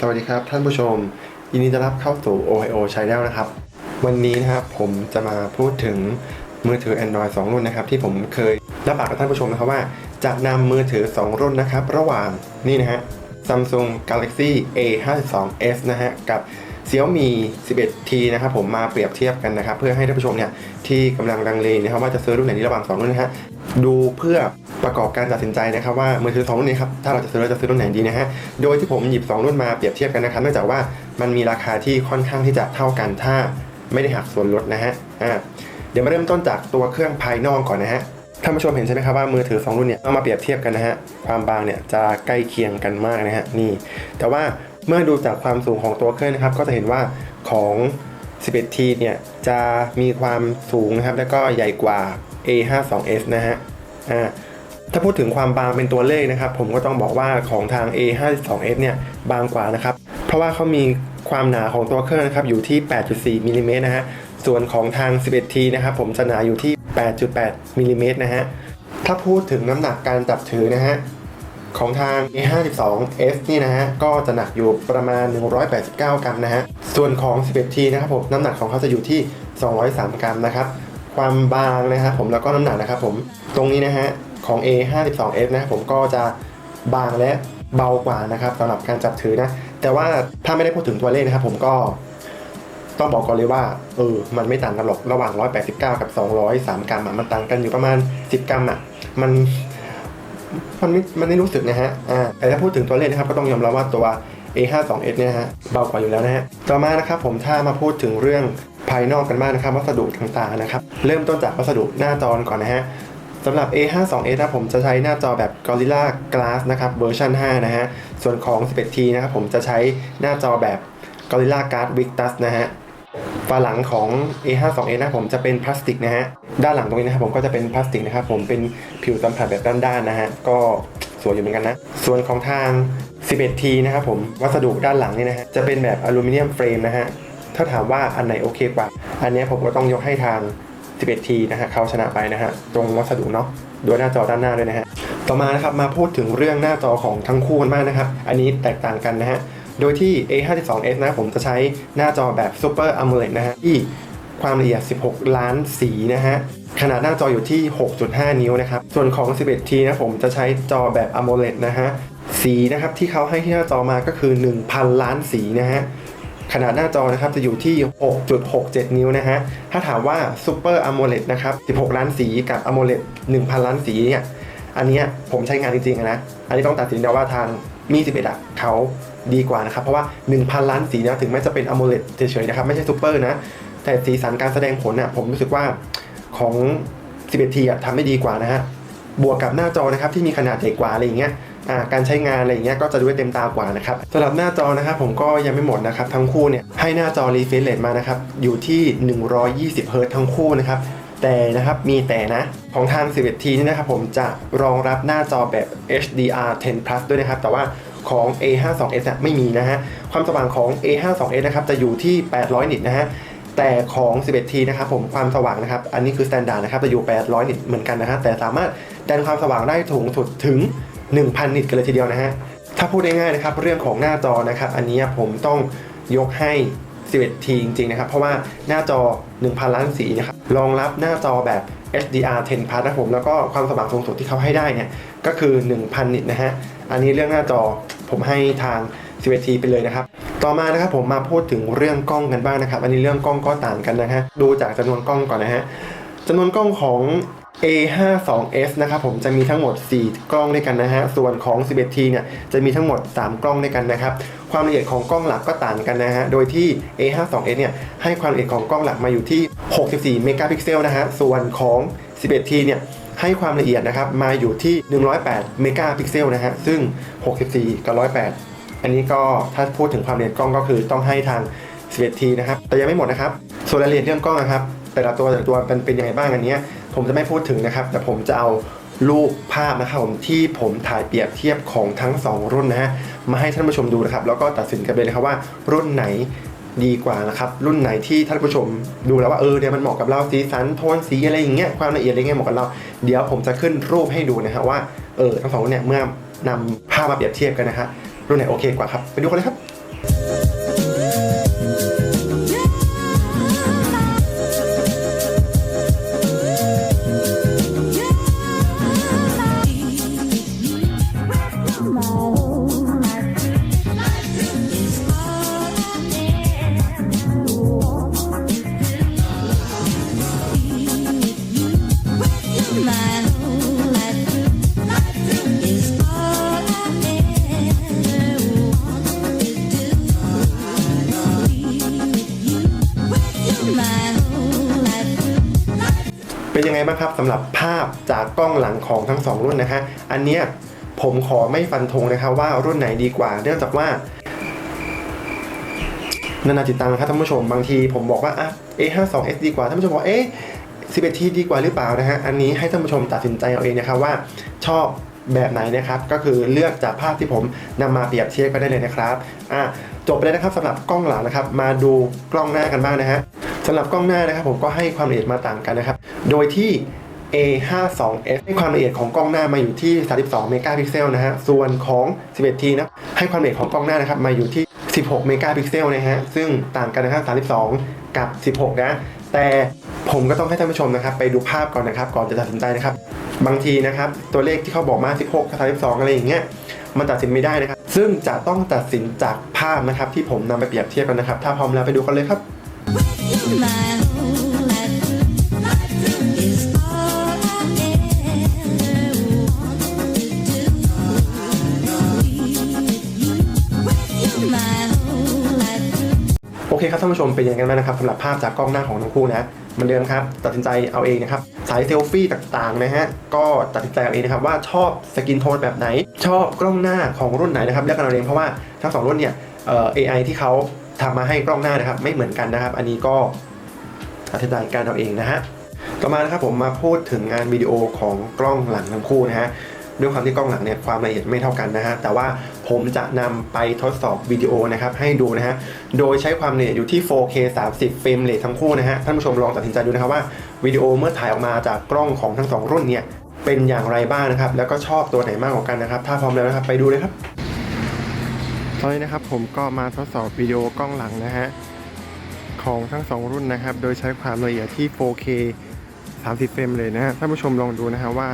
สวัสดีครับท่านผู้ชม ยินดีต้อนรับเข้าสู่ OIO Channel นะครับ วันนี้นะครับผมจะมาพูดถึงมือถือ Android 2 รุ่นนะครับ ที่ผมเคยรับปากกับท่านผู้ชมนะครับว่า จะนำมือถือ 2 รุ่นนะครับ ระหว่างนี่นะฮะ Samsung Galaxy A52s นะฮะ กับ Xiaomi 11T นะครับผมมาเปรียบเทียบกันนะครับ เพื่อให้ท่านผู้ชมเนี่ยที่กำลังลังเลนะครับว่าจะซื้อรุ่นไหนดีระหว่างสองรุ่นนะฮะดูเพื่อ ประกอบการตัดสินใจนะครับว่ามือถือสองรุ่นนี้ครับถ้าเราจะซื้อเราจะซื้อรุ่นไหนดีนะฮะโดยที่ผมหยิบสองรุ่นมาเปรียบเทียบกันนะครับเนื่องจากว่ามันมีราคาที่ค่อนข้างที่จะเท่ากันถ้าไม่ได้หักส่วนลดนะฮะอ่าเดี๋ยวมาเริ่มต้นจากตัวเครื่องภายนอกก่อนนะฮะท่านผู้ชมเห็นใช่ไหมครับว่ามือถือ 2 รุ่นเนี่ยเอามาเปรียบเทียบกันนะฮะความบางเนี่ยจะใกล้เคียงกันมากนะฮะนี่ แต่ว่าเมื่อดูจากความสูงของตัวเครื่องนะครับ ก็จะเห็นว่าของ 11T เนี่ยจะมีความสูงนะครับแล้วก็ใหญ่กว่า A52s นะฮะอ่า ถ้าพูดถึงความบางเป็นตัวเลขนะครับ ผมก็ต้องบอกว่าของทาง A52s เนี่ยบางกว่านะครับ เพราะว่าเขามีความหนาของตัวเครื่องนะครับอยู่ที่ 8.4มิลลิเมตรนะฮะ ส่วนของทาง 11T นะครับผมจะหนาอยู่ที่ 8.8มิลลิเมตรนะฮะ ถ้าพูดถึงน้ำหนักการจับถือนะฮะของทาง A52s นี่นะฮะ ก็จะหนักอยู่ประมาณ 189 กรัมนะฮะ ส่วนของ 11T นะครับผม น้ำหนักของเขาจะอยู่ที่ 203 กรัมนะครับ ความบางนะครับผม แล้วก็น้ำหนักนะครับผม ตรงนี้นะฮะ ของ A52s นะครับผมก็จะบางและเบากว่านะครับสำหรับการจับถือนะ แต่ว่าถ้าไม่ได้พูดถึงตัวเลขนะครับผมก็ต้องบอกก่อนเลยว่าเออมันไม่ต่างกันหรอกระหว่าง 189 กับ 203 กรัมมันต่างกันอยู่ประมาณ 10 กรัมอะมันมันไม่มันไม่รู้สึกนะฮะอ่าแต่ถ้าพูดถึงตัวเลขนะครับก็ต้องยอมรับว่าตัว A52s เนี่ยฮะเบากว่าอยู่แล้วนะฮะต่อมานะครับผมถ้ามาพูดถึงเรื่องภายนอกกันบ้างนะครับวัสดุต่างๆนะครับ เริ่มต้นจากวัสดุหน้าจอก่อนนะฮะ สำหรับ A52s นะผมจะใช้หน้าจอแบบ Gorilla Glass นะครับเวอร์ชัน5นะฮะ ส่วนของ 11T นะครับผมจะใช้หน้าจอแบบ Gorilla Glass Victus นะฮะฝาหลังของ A52s นะครับผมจะเป็นพลาสติกนะฮะ ด้านหลังตรงนี้นะครับผมก็จะเป็นพลาสติกนะครับผมเป็นผิวสัมผัสแบบด้านๆนะฮะ ก็สวยอยู่เหมือนกันนะ ส่วนของทาง 11T นะครับผมวัสดุด้านหลังนี่นะฮะจะเป็นแบบอลูมิเนียมเฟรมนะฮะ ถ้าถามว่าอันไหนโอเคกว่า อันนี้ผมก็ต้องยกให้ทาง 11T นะฮะเขาชนะไปนะฮะตรงวัสดุเนาะด้วยหน้าจอด้านหน้าด้วยนะฮะต่อมานะครับมาพูดถึงเรื่องหน้าจอของทั้งคู่กันบ้างนะครับ อันนี้แตกต่างกันนะฮะโดยที่ A52s นะผมจะใช้หน้าจอแบบ Super AMOLED นะฮะที่ความละเอียด 16 ล้านสีนะฮะ ขนาดหน้าจออยู่ที่ 6.5 นิ้วนะครับ ส่วนของ 11T นะผมจะใช้จอแบบ AMOLED นะฮะ สีนะครับที่เขาให้ที่หน้าจอมาก็คือ 1,000 ล้านสีนะฮะ ขนาดหน้าจอนะครับจะอยู่ที่ 6.67 นิ้วนะฮะ ถ้าถามว่า Super AMOLED นะครับ 16 ล้านสีกับ AMOLED 1,000 ล้านสีเนี่ย อันนี้ผมใช้งานจริงๆนะ อันนี้ต้องตัดสินใจว่าทางมี11อะเขาดีกว่านะครับ เพราะว่า 1,000 ล้านสีนะถึงแม้จะเป็น AMOLED เฉยๆนะครับ ไม่ใช่ Super นะ แต่สีสันการแสดงผลน่ะผมรู้สึกว่าของ 11T อะทำได้ดีกว่านะฮะ บวกกับหน้าจอนะครับที่มีขนาดใหญ่กว่าอะไรอย่างเงี้ย การใช้งานอะไรอย่างเงี้ยก็จะดูได้เต็มตากว่านะครับสำหรับหน้าจอนะครับผมก็ยังไม่หมดนะครับทั้งคู่เนี่ยให้หน้าจอ refresh rate มานะครับอยู่ที่ 120 Hz ทั้งคู่นะครับแต่นะครับมีแต่นะของทาง 11T นี่นะครับผมจะรองรับหน้าจอแบบ HDR 10 plus ด้วยนะครับ แต่ว่าของ A52s อะไม่มีนะฮะ ความสว่างของ A52s นะครับจะอยู่ที่ 800 นิตนะฮะ แต่ของ 11T นะครับผมความสว่างนะครับ อันนี้คือ s t ต n d า r d นะครับจะอยู่ 800 นิตเหมือนกันนะฮะ แต่สามารถดันความสว่างได้สูงสุดถึง 1,000 นิตกันเลยทีเดียวนะฮะ ถ้าพูดง่ายๆนะครับเรื่องของหน้าจอนะครับอันนี้ผมต้องยกให้ 11T จริงๆนะครับ เพราะว่าหน้าจอ 1,000 ล้านสีนะครับรองรับหน้าจอแบบ HDR 10 plus นะผมแล้วก็ความสว่างสูงสุดที่เขาให้ได้เนี่ยก็คือ 1,000 นิตนะฮะอันนี้เรื่องหน้าจอผมให้ทาง 11T ไปเลยนะครับต่อมานะครับผมมาพูดถึงเรื่องกล้องกันบ้างนะครับ อันนี้เรื่องกล้องก็ต่างกันนะฮะดูจากจำนวนกล้องก่อนนะฮะจำนวนกล้องของ A52s นะครับผมจะมีทั้งหมด 4 กล้องด้วยกันนะฮะ ส่วนของ 11T เนี่ยจะมีทั้งหมด 3 กล้องด้วยกันนะครับ ความละเอียดของกล้องหลักก็ต่างกันนะฮะ โดยที่ A52s เนี่ยให้ความละเอียดของกล้องหลักมาอยู่ที่ 64 เมกะพิกเซลนะฮะ ส่วนของ 11T เนี่ยให้ความละเอียดนะครับมาอยู่ที่ 108 เมกะพิกเซลนะฮะ ซึ่ง 64 กับ 108 อันนี้ก็ถ้าพูดถึงความละเอียดกล้องก็คือต้องให้ทาง 11T นะครับ แต่ยังไม่หมดนะครับ ส่วนรายละเอียดเรื่องกล้องนะครับ แต่ละตัวแต่ละตัวเป็นเป็นยังไงบ้างอันเนี้ย ผมจะไม่พูดถึงนะครับ แต่ผมจะเอารูปภาพนะครับผมที่ผมถ่ายเปรียบเทียบของทั้ง 2 รุ่นนะฮะมาให้ท่านผู้ชมดูนะครับ แล้วก็ตัดสินกันไปเลยครับว่ารุ่นไหนดีกว่านะครับรุ่นไหนที่ท่านผู้ชมดูแล้วว่าเออเนี่ยมันเหมาะกับเราสีสันโทนสีอะไรอย่างเงี้ยความละเอียดอะไรเงี้ยเหมาะกับเรา เดี๋ยวผมจะขึ้นรูปให้ดูนะฮะว่าเออทั้งสองรุ่นเนี่ยเมื่อนำภาพมาเปรียบเทียบกันนะฮะรุ่นไหนโอเคกว่าครับไปดูกันเลยครับ นยังไงบ้างครับสำหรับภาพจากกล้องหลังของทั้งสองรุ่นนะฮะอันเนี้ยผมขอไม่ฟันธงนะครับว่ารุ่นไหนดีกว่า เนื่องจากว่านานาจิตตังนะครับท่านผู้ชมบางทีผมบอกว่าอะ A52s ดีกว่าท่านผู้ชมบอกเอ๊ะ 11T ดีกว่าหรือเปล่านะฮะอันนี้ให้ท่านผู้ชมตัดสินใจเอาเองนะครับว่าชอบ แบบไหนนะครับ ก็คือเลือกจากภาพที่ผมนำมาเปรียบเทียบกันได้เลยนะครับอะจบไปแล้วนะครับสำหรับกล้องหลังนะครับ มาดูกล้องหน้ากันบ้างนะฮะสำหรับกล้องหน้านะครับ ผมก็ให้ความละเอียดมาต่างกันนะครับ โดยที่ A52s ให้ความละเอียดของกล้องหน้ามาอยู่ที่ 32 เมกะพิกเซลนะฮะ ส่วนของ 11T นะให้ความละเอียดของกล้องหน้านะครับมาอยู่ที่ 16 เมกะพิกเซลนะฮะ ซึ่งต่างกันนะครับ32 กับ 16 นะ แต่ผมก็ต้องให้ท่านผู้ชมนะครับ ไปดูภาพก่อนนะครับ ก่อนจะตัดสินใจนะครับ บางทีนะครับตัวเลขที่เขาบอกมา 16กับ32อะไรอย่างเงี้ยมันตัดสินไม่ได้นะครับ ซึ่งจะต้องตัดสินจากภาพนะครับที่ผมนำไปเปรียบเทียบกันนะครับ ถ้าพร้อมแล้วไปดูกันเลยครับ โอเคครับท่านผู้ชมเป็นยังไงกันบ้างนะครับสำหรับภาพจากกล้องหน้าของทั้งคู่นะเหมือนเดิมครับ ตัดสินใจเอาเองนะครับ สายเซลฟี่ต่างๆนะฮะก็ตัดสินใจเอาเองนะครับว่าชอบสกินโทนแบบไหน ชอบกล้องหน้าของรุ่นไหนนะครับเลือกกันเอาเองเพราะว่าทั้งสองรุ่นเนี่ยเอ่อ AI ที่เขาทำมาให้กล้องหน้านะครับ ไม่เหมือนกันนะครับ อันนี้ก็ตัดสินใจการเอาเองนะฮะต่อมานะครับผมมาพูดถึงงานวิดีโอของกล้องหลังทั้งคู่นะฮะ ด้วยความที่กล้องหลังเนี่ยความละเอียดไม่เท่ากันนะฮะแต่ว่าผมจะนำไปทดสอบวิดีโอนะครับให้ดูนะฮะโดยใช้ความละเอียดอยู่ที่ 4K 30เฟรมเรททั้งคู่นะฮะท่านผู้ชมลองตัดสินใจดูนะครับว่าวิดีโอเมื่อถ่ายออกมาจากกล้องของทั้งสองรุ่นเนี่ยเป็นอย่างไรบ้างนะครับ แล้วก็ชอบตัวไหนมากกว่ากันนะครับ ถ้าพร้อมแล้วนะครับไปดูเลยครับ ตอนนี้นะครับผมก็มาทดสอบวิดีโอกล้องหลังนะฮะของทั้งสองรุ่นนะครับ โดยใช้ความละเอียดที่ 4K 30 เฟรมเลยนะฮะท่านผู้ชมลองดูนะฮะว่า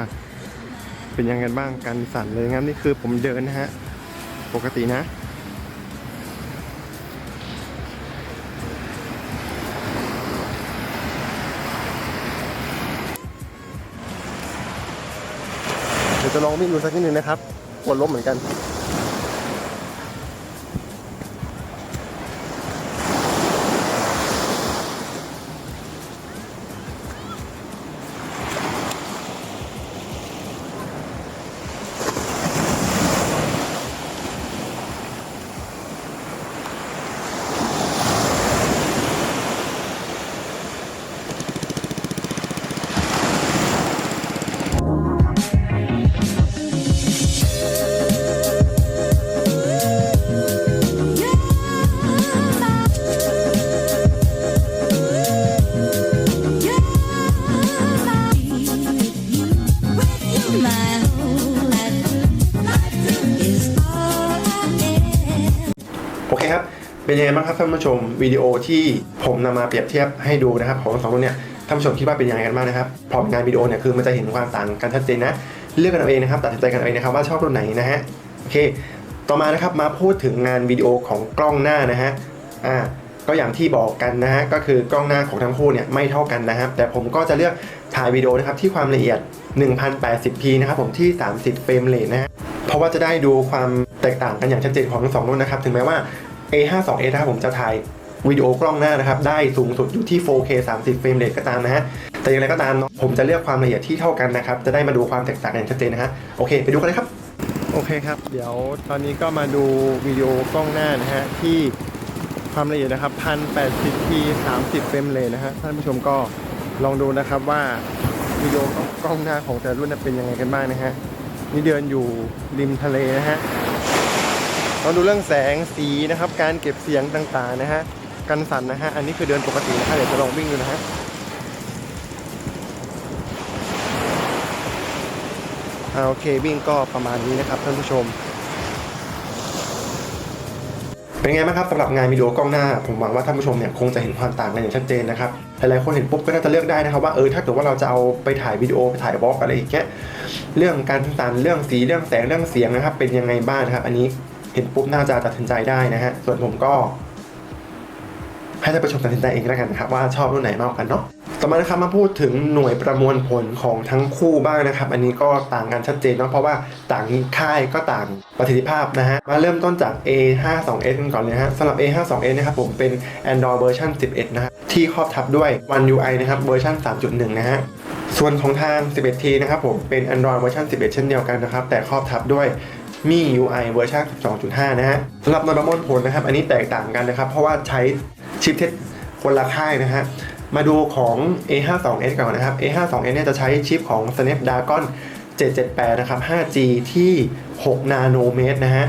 เป็นยังไงบ้างกันสั่นเลยงั้นนี่คือผมเดินนะฮะ ปกตินะ เดี๋ยวจะลองวิ่งดูสักนิดนึงนะครับปวดล้มเหมือนกัน ไงบ้างครับท่านผู้ชมวิดีโอที่ผมนำมาเปรียบเทียบให้ดูนะครับของสองรุ่นเนี่ยท่านผู้ชมคิดว่าเป็นยังไงกันบ้างนะครับพร้อมงานวิดีโอเนี่ยคือมันจะเห็นความต่างกันชัดเจนนะเลือกกันเอาเองนะครับตัดสินใจกันเอาเองนะครับว่าชอบรุ่นไหนนะฮะโอเค ต่อมานะครับมาพูดถึงงานวิดีโอของกล้องหน้านะฮะอ่าก็อย่างที่บอกกันนะฮะก็คือกล้องหน้าของทั้งคู่เนี่ยไม่เท่ากันนะครับ แต่ผมก็จะเลือกถ่ายวิดีโอนะครับที่ความละเอียด 1080p นะครับผมที่ 30 เฟรมเรทนะฮะเพราะว่าจะได้ดูความแตกต่างกันอย่างชัดเจนของทั้งสองรุ่นนะครับ ถึงแม้ว่า A52s นะครับผมจะถ่ายวิดีโอกล้องหน้านะครับ ได้สูงสุดอยู่ที่ 4K 30 เฟรมเรทก็ตามนะฮะ แต่อย่างไรก็ตามเนอะผมจะเลือกความละเอียดที่เท่ากันนะครับ จะได้มาดูความแตกต่างกันอย่างชัดเจนนะฮะ โอเค ไปดูกันเลยครับ โอเคครับ เดี๋ยวตอนนี้ก็มาดูวิดีโอกล้องหน้านะฮะ ที่ความละเอียดนะครับ 1080p 30 เฟรมเรทนะฮะ ท่านผู้ชมก็ลองดูนะครับว่าวิดีโอกล้องหน้าของแต่รุ่นน่ะเป็นยังไงกันบ้างนะฮะ นี่เดินอยู่ริมทะเลนะฮะ เราดูเรื่องแสงสีนะครับ การเก็บเสียงต่างๆนะฮะกันสั่นนะฮะอันนี้คือเดินปกตินะฮะเดี๋ยวจะลองวิ่งดูนะฮะโอเควิ่งก็ประมาณนี้นะครับท่านผู้ชม เป็นไงบ้างครับสำหรับงานวิดีโอกล้องหน้า ผมหวังว่าท่านผู้ชมเนี่ยคงจะเห็นความต่างกันอย่างชัดเจนนะครับหลายๆคนเห็นปุ๊บก็น่าจะเลือกได้นะครับว่าเออถ้าเกิดว่าเราจะเอาไปถ่ายวิดีโอไปถ่ายบล็อกอะไรอย่างเงี้ยเรื่องการสั่นเรื่องสีเรื่องแสงเรื่องเสียงนะครับ เป็นยังไงบ้างครับ อันนี้ เห็นปุ๊บน่าจะตัดสินใจได้นะฮะ ส่วนผมก็ ให้ท่านผู้ชมตัดสินใจเองแล้วกันนะครับว่าชอบรุ่นไหนมากกันเนาะ ต่อมานะครับมาพูดถึงหน่วยประมวลผลของทั้งคู่บ้างนะครับ อันนี้ก็ต่างกันชัดเจนเนาะเพราะว่าต่างค่ายก็ต่างประสิทธิภาพนะฮะ มาเริ่มต้นจาก A52s กันก่อนเลยฮะสำหรับ A52s นะครับผมเป็น Android เวอร์ชัน11 นะฮะที่ครอบทับด้วย One UI นะครับเวอร์ชัน3.1 นะฮะส่วนของทาง 11T นะครับผมเป็น Android เวอร์ชัน11 เช่นเดียวกันนะครับ แต่ครอบทับด้วย มี UI เวอร์ชัน12.5 นะฮะสำหรับหน่วยประมวลผลนะครับ อันนี้แตกต่างกันนะครับ เพราะว่าใช้ชิปเทคคนละค่ายนะฮะมาดูของ A52s ก่อนนะครับ A52s เนี่ยจะใช้ชิปของ Snapdragon 778 นะครับ 5G ที่ 6 นาโนเมตรนะฮะ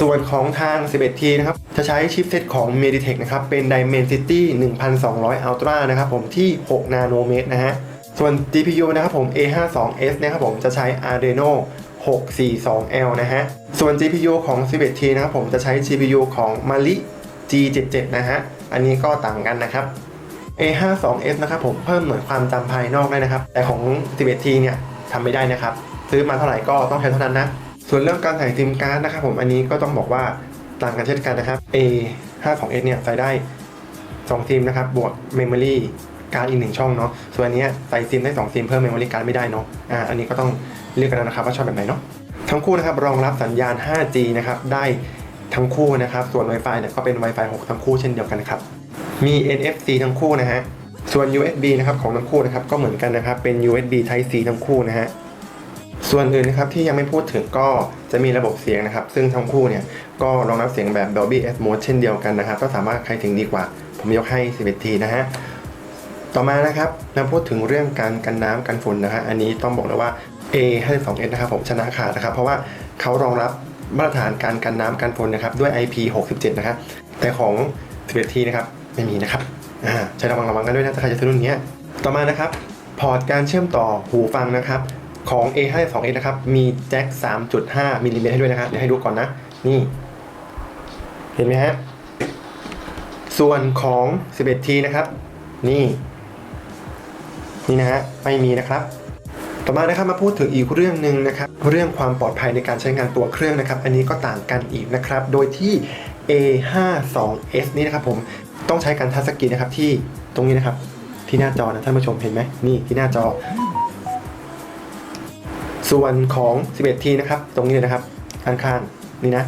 ส่วนของทาง 11T นะครับ จะใช้ชิปเซตของ Meditech นะครับ เป็น Dimensity 1200 Ultra นะครับผมที่ 6 นาโนเมตรนะฮะ ส่วน GPU นะครับผม A52s นะครับผมจะใช้ Adreno 642L นะฮะ ส่วน GPU ของ 11T นะครับผมจะใช้ GPU ของ Mali G77 นะฮะ อันนี้ก็ต่างกันนะครับ A52s นะครับผมเพิ่มหน่วยความจำภายนอกได้นะครับ แต่ของ 11T เนี่ยทำไม่ได้นะครับ ซื้อมาเท่าไหร่ก็ต้องใช้เท่านั้นนะ ส่วนเรื่องการใส่ซิมการ์ดนะครับผมอันนี้ก็ต้องบอกว่าต่างกันเช่นกันนะครับ A52s เนี่ยใส่ได้ 2 ซิมนะครับ บวก Memory การ์ดอีกหนึ่งช่องเนาะ ส่วนอันนี้ใส่ซิมได้ 2 ซิมเพิ่ม Memory การ์ดไม่ได้เนาะ อ่า อันนี้ก็ต้อง เลือกกันนะครับว่าชอบแบบไหนเนาะทั้งคู่นะครับรองรับสัญญาณ 5G นะครับได้ทั้งคู่นะครับ ส่วน Wi-Fi เนี่ยก็เป็น Wi-Fi 6 ทั้งคู่เช่นเดียวกันครับ มี NFC ทั้งคู่นะฮะ ส่วน USB นะครับของทั้งคู่นะครับก็เหมือนกันนะครับ เป็น USB Type C ทั้งคู่นะฮะ ส่วนอื่นนะครับที่ยังไม่พูดถึงก็จะมีระบบเสียงนะครับ ซึ่งทั้งคู่เนี่ยก็รองรับเสียงแบบ Dolby Atmos เช่นเดียวกันนะครับ ก็สามารถใครถึงดีกว่า ผมยกให้ 11ทีนะฮะ ต่อมานะครับเราพูดถึงเรื่องการกันน้ำกันฝุ่นนะฮะ อันนี้ต้องบอกเลยว่า A 5 2 S นะครับผมชนะขาดนะครับ เพราะว่าเขารองรับมาตรฐานการกันน้ำกันฝนนะครับด้วย IP 67 นะครับแต่ของ11ทีนะครับไม่มีนะครับใช้ระวังระวังกันด้วยนะถ้าใครจะซื้อรุ่นเนี้ยต่อมานะครับพอร์ตการเชื่อมต่อหูฟังนะครับของ A 5 2 S นะครับมีแจ็ค3.5มิลลิเมตรให้ด้วยนะครับเดี๋ยวให้ดูก่อนนะนี่ เห็นไหมฮะส่วนของ 11T นะครับ นี่ นี่นะฮะไม่มีนะครับ ต่อมานะครับมาพูดถึงอีกเรื่องหนึ่งนะครับเรื่องความปลอดภัยในการใช้งานตัวเครื่องนะครับ อันนี้ก็ต่างกันอีกนะครับ โดยที่ A52s นี่นะครับผมต้องใช้การทัชสกรีนนะครับที่ตรงนี้นะครับ ที่หน้าจอนะท่านผู้ชมเห็นไหมนี่ที่หน้าจอ ส่วนของ 11T นะครับ ตรงนี้เลยนะครับข้างๆนี่นะ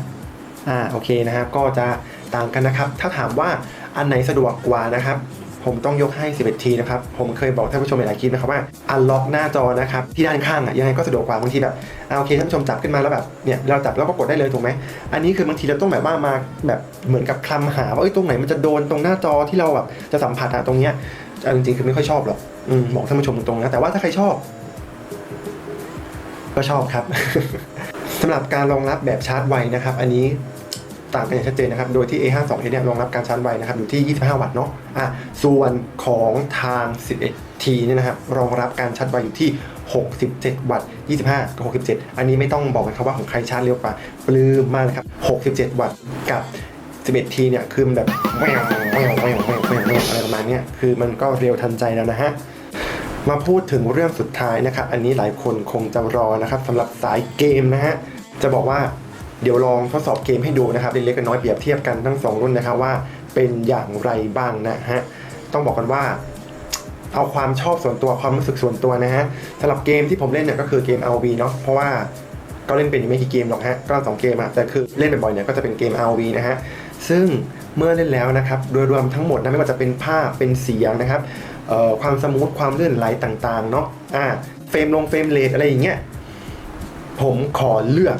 อ่าโอเคนะครับก็จะต่างกันนะครับ ถ้าถามว่าอันไหนสะดวกกว่านะครับ ผมต้องยกให้ 11T นะครับ ผมเคยบอกท่านผู้ชมหลายคลิปนะครับว่าอันล็อกหน้าจอนะครับที่ด้านข้างอะยังไงก็สะดวกกว่าบางทีแบบอ่าโอเคท่านผู้ชมจับขึ้นมาแล้วแบบเนี่ยเราจับแล้วก็กดได้เลยถูกไหมอันนี้คือบางทีเราต้องแบบว่ามาแบบเหมือนกับคลำหาว่าเอ้ยตรงไหนมันจะโดนตรงหน้าจอที่เราแบบจะสัมผัสอะตรงเนี้ยเอาจริงๆคือไม่ค่อยชอบหรอกอบอกท่านผู้ชมตรงๆนะแต่ว่าถ้าใครชอบ ก็ชอบครับสำหรับการรองรับแบบชาร์จไวนะครับ อันนี้ ต่างกันอย่างชัดเจนนะครับ โดยที่ A52 เนี่ยรองรับการชาร์จไวนะครับอยู่ที่ 25 วัตต์เนาะอะส่วนของทาง 11T เนี่ยนะครับรองรับการชาร์จไวอยู่ที่ 67 วัตต์ 25 กับ 67 อันนี้ไม่ต้องบอกกันครับว่าของใครชาร์จเร็วกว่าปลื้มมากนะครับ 67 วัตต์กับ 11T เนี่ยคือมันแบบแววแววแววแววแววววอะไรประมาณเนี้ยคือมันก็เร็วทันใจแล้วนะฮะมาพูดถึงเรื่องสุดท้ายนะครับ อันนี้หลายคนคงจะรอนะครับสำหรับสายเกมนะฮะจะบอกว่า เดี๋ยวลองทดสอบเกมให้ดูนะครับเล็กๆน้อยเปรียบเทียบกันทั้งสองรุ่นนะครับว่าเป็นอย่างไรบ้างนะฮะต้องบอกกันว่าเอาความชอบส่วนตัวความรู้สึกส่วนตัวนะฮะสำหรับเกมที่ผมเล่นเนี่ยก็คือเกม RV เนาะเพราะว่าก็เล่นเป็นอยู่ไม่กี่เกมหรอกฮะก็สองเกมอะแต่คือเล่นบ่อยๆเนี่ยก็จะเป็นเกม RV นะฮะซึ่งเมื่อเล่นแล้วนะครับโดยรวมทั้งหมดนะไม่ว่าจะเป็นภาพเป็นเสียงนะครับความสมูทความเลื่นไหลต่างๆเนาะอ่าเฟรมลงเฟรมเรทอะไรอย่างเงี้ยผมขอเลือก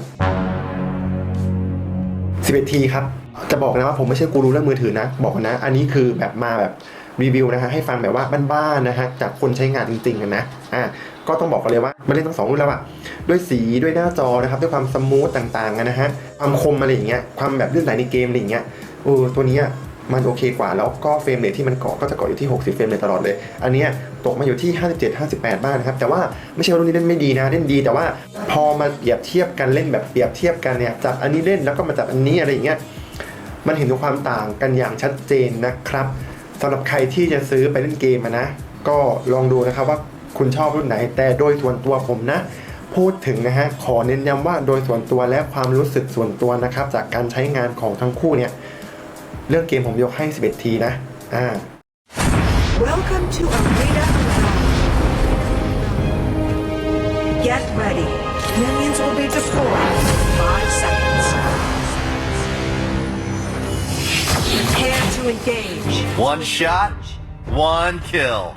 11ทีครับ จะบอกนะว่าผมไม่ใช่กูรู้เรื่องมือถือนะ บอกนะ อันนี้คือแบบมาแบบรีวิวนะฮะให้ฟังแบบว่าบ้านๆนะฮะจากคนใช้งานจริงๆนะอ่าก็ต้องบอกกันเลยว่ามาเล่นทั้งสองรุ่นแล้วอะด้วยสีด้วยหน้าจอนะครับด้วยความสมูทต่างๆนะฮะความคมอะไรอย่างเงี้ยความแบบลื่นไหลในเกมอะไรอย่างเงี้ยเออตัวนี้ มันโอเคกว่าแล้วก็เฟรมเรทที่มันเกาะก็จะเกาะอยู่ที่ 60 เฟรมเรทตลอดเลย อันนี้ตกมาอยู่ที่ 57 58 บ้างนะครับ แต่ว่าไม่ใช่ว่ารุ่นนี้เล่นไม่ดีนะเล่นดี แต่ว่าพอมาเปรียบเทียบกันเล่นแบบเปรียบเทียบกันเนี่ยจับอันนี้เล่นแล้วก็มาจับอันนี้อะไรอย่างเงี้ยมันเห็นถึงความต่างกันอย่างชัดเจนนะครับสำหรับใครที่จะซื้อไปเล่นเกมนะ ก็ลองดูนะครับว่าคุณชอบรุ่นไหน แต่โดยส่วนตัวผมนะ พูดถึงนะฮะขอเน้นย้ำว่าโดยส่วนตัวและความรู้สึกส่วนตัวนะครับจากการใช้งานของทั้งคู่เนี่ย เรื่องเกมผมยกให้ 11 ทีนะอ่า Welcome Welcome to Arena Get ready. Minions will be deployed in five seconds. Prepare to engage. One shot, one kill.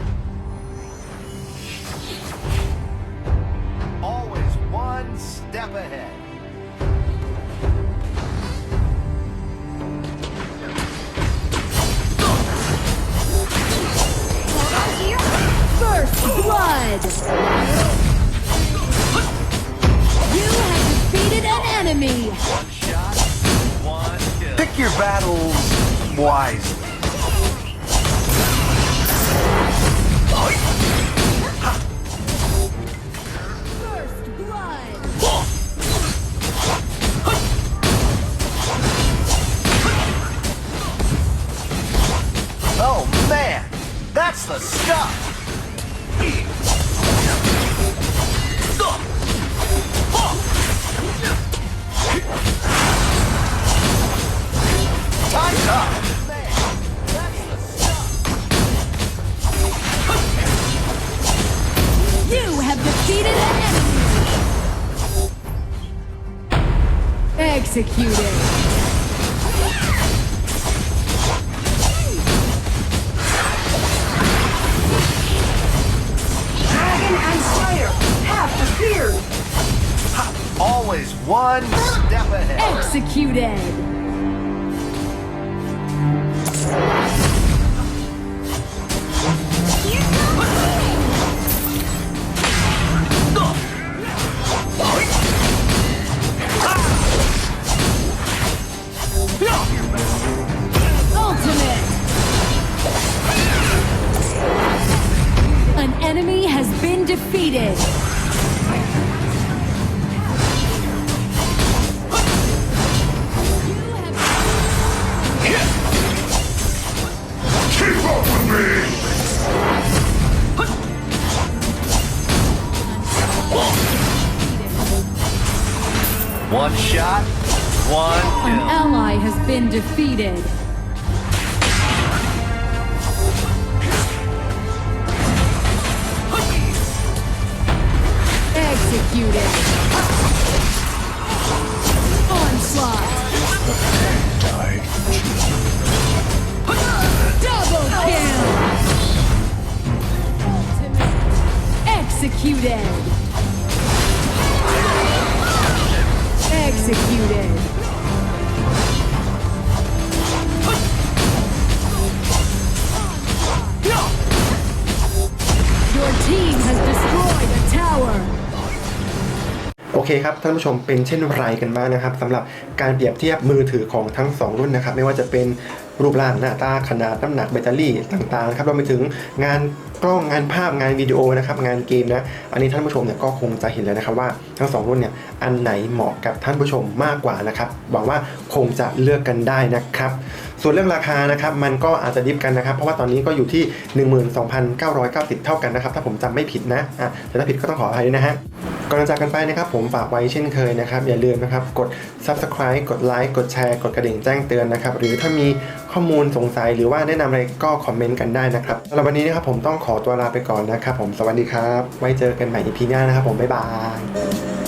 That's the stuff. Time's up. You have defeated an enemy! Executed! One step ahead. Executed! Ultimate! An enemy has been defeated! Executed. เคครับท่านผู้ชมเป็นเช่นไรกันบ้างนะครับสำหรับการเปรียบเทียบมือถือของทั้ง 2 รุ่นนะครับ ไม่ว่าจะเป็นรูปร่างหน้าตาขนาดน้ำหนักแบตเตอรี่ต่างๆครับรวมไปถึงงานกล้องงานภาพงานวิดีโอนะครับงานเกมนะอันนี้ท่านผู้ชมเนี่ยก็คงจะเห็นแล้วนะครับว่าทั้ง 2 รุ่นเนี่ยอันไหนเหมาะกับท่านผู้ชมมากกว่านะครับหวังว่าคงจะเลือกกันได้นะครับส่วนเรื่องราคานะครับมันก็อาจจะดิฟกันนะครับเพราะว่าตอนนี้ก็อยู่ที่ 12,990 เท่ากันนะครับถ้าผมจำไม่ผิดนะอะแต่ถ้าผิดก็ต้องขออภัยด้วยนะฮะ ก่อนจากกันไปนะครับผมฝากไว้เช่นเคยนะครับ อย่าลืมนะครับกด subscribe กดไลค์กดแชร์กดกระดิ่งแจ้งเตือนนะครับ หรือถ้ามีข้อมูลสงสัยหรือว่าแนะนำอะไรก็คอมเมนต์กันได้นะครับสำหรับวันนี้นะครับผมต้องขอตัวลาไปก่อนนะครับผมสวัสดีครับ ไว้เจอกันใหม่ EP หน้านะครับผมบ๊ายบาย